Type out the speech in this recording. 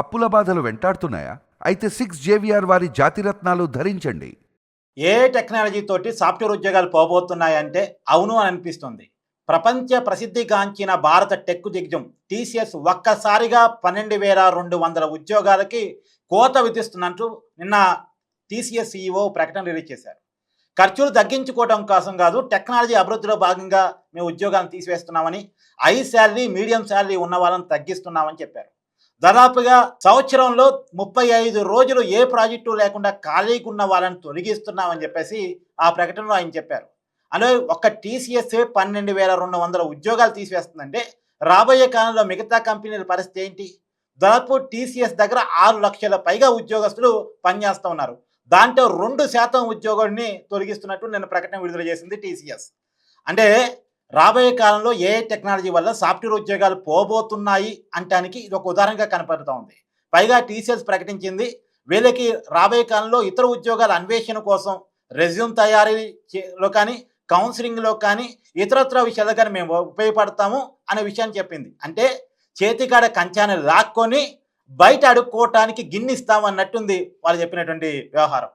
అప్పుల బాధలు వెంటాడుతున్నాయా? అయితే సిక్స్ జేవిఆర్ వారి జాతిరత్నాలు ధరించండి. ఏ టెక్నాలజీ తోటి సాఫ్ట్వేర్ ఉద్యోగాలు పోబోతున్నాయంటే అవును అని అనిపిస్తుంది. ప్రపంచ ప్రసిద్ధిగాంచిన భారత టెక్ దిగ్గజం టీసీఎస్ ఒక్కసారిగా పన్నెండు వేల రెండు వందల ఉద్యోగాలకి కోత విధిస్తున్నట్టు నిన్న టీసీఎస్ సీఈఓ ప్రకటన రిలీజ్ చేశారు. ఖర్చులు తగ్గించుకోవడం కోసం కాదు టెక్నాలజీ అభివృద్ధిలో భాగంగా మేము ఉద్యోగాలను తీసివేస్తున్నామని హై శాలరీ మీడియం శాలరీ ఉన్న వాళ్ళని తగ్గిస్తున్నామని చెప్పారు. దాదాపుగా సంవత్సరంలో ముప్పై ఐదు రోజులు ఏ ప్రాజెక్టు లేకుండా ఖాళీగా ఉన్న వాళ్ళని తొలగిస్తున్నామని చెప్పేసి ఆ ప్రకటనలో ఆయన చెప్పారు. అలాగే ఒక్క టీసీఎస్ పన్నెండు వేల రెండు వందల ఉద్యోగాలు తీసివేస్తుందంటే రాబోయే కాలంలో మిగతా కంపెనీల పరిస్థితి ఏంటి? దాదాపు టీసీఎస్ దగ్గర ఆరు లక్షల పైగా ఉద్యోగస్తులు పనిచేస్తూ ఉన్నారు దాంట్లో రెండు శాతం ఉద్యోగుల్ని తొలగిస్తున్నట్టు నిన్న ప్రకటన విడుదల చేసింది టీసీఎస్. అంటే రాబోయే కాలంలో ఏ టెక్నాలజీ వల్ల సాఫ్ట్వేర్ ఉద్యోగాలు పోబోతున్నాయి అంటానికి ఇది ఒక ఉదాహరణగా కనపడుతూ ఉంది. పైగా టీసీఎస్ ప్రకటించింది వీళ్ళకి రాబోయే కాలంలో ఇతర ఉద్యోగాల అన్వేషణ కోసం రెజ్యూమ్ తయారీలో కానీ కౌన్సిలింగ్లో కానీ ఇతరత్ర విషయాలు కానీ మేము ఉపయోగపడతాము అనే విషయాన్ని చెప్పింది. అంటే చేతికాడ కంచాన్ని లాక్కొని బయట అడుక్కోవటానికి గిన్నిస్తామన్నట్టుంది వాళ్ళు చెప్పినటువంటి వ్యవహారం.